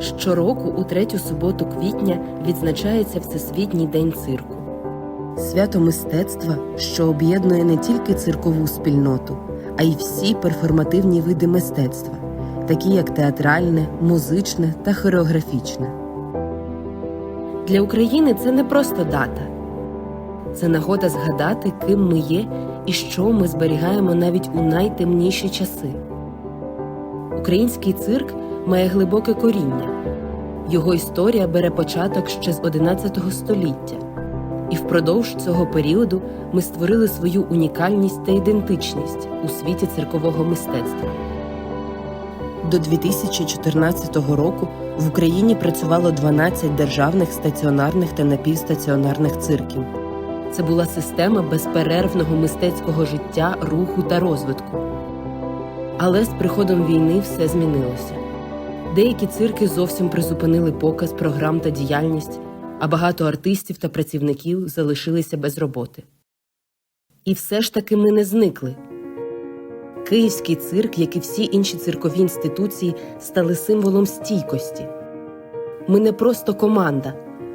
Щороку у третю суботу квітня відзначається Всесвітній день цирку. Свято мистецтва, що об'єднує не тільки циркову спільноту, а й всі перформативні види мистецтва, такі як театральне, музичне та хореографічне. Для України це не просто дата, це нагода згадати, ким ми є і що ми зберігаємо навіть у найтемніші часи. Український цирк має глибоке коріння. Його історія бере початок ще з 11 століття, і впродовж цього періоду ми створили свою унікальність та ідентичність у світі циркового мистецтва. До 2014 року в Україні працювало 12 державних стаціонарних та напівстаціонарних цирків. Це була система безперервного мистецького життя, руху та розвитку. Але з приходом війни все змінилося. Деякі цирки зовсім призупинили показ програм та діяльність, а багато артистів та працівників залишилися без роботи. І все ж таки ми не зникли. Київський цирк, як і всі інші циркові інституції, стали символом стійкості. Ми не просто команда,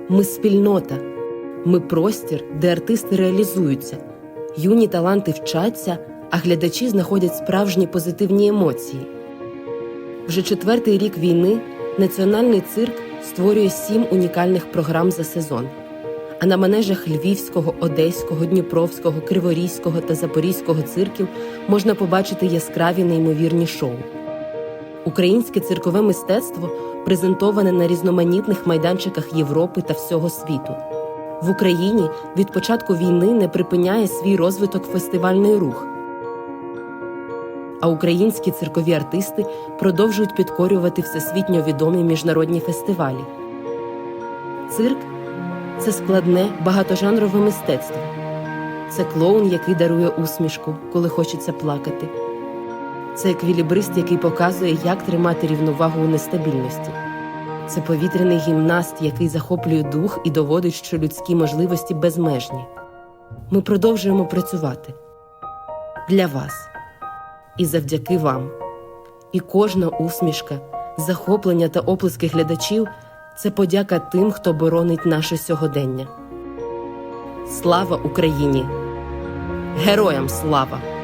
ми спільнота, ми простір, де артисти реалізуються, юні таланти вчаться, а глядачі знаходять справжні позитивні емоції. Вже четвертий рік війни національний цирк створює сім унікальних програм за сезон. А на манежах Львівського, Одеського, Дніпровського, Криворізького та Запорізького цирків можна побачити яскраві неймовірні шоу. Українське циркове мистецтво презентоване на різноманітних майданчиках Європи та всього світу. В Україні від початку війни не припиняє свій розвиток фестивальний рух. А українські циркові артисти продовжують підкорювати всесвітньо відомі міжнародні фестивалі. Цирк це складне багатожанрове мистецтво. Це клоун, який дарує усмішку, коли хочеться плакати. Це еквілібрист, який показує, як тримати рівновагу у нестабільності. Це повітряний гімнаст, який захоплює дух і доводить, що людські можливості безмежні. Ми продовжуємо працювати для вас і завдяки вам. І кожна усмішка, захоплення та оплески глядачів це подяка тим, хто боронить наше сьогодення. Слава Україні! Героям слава!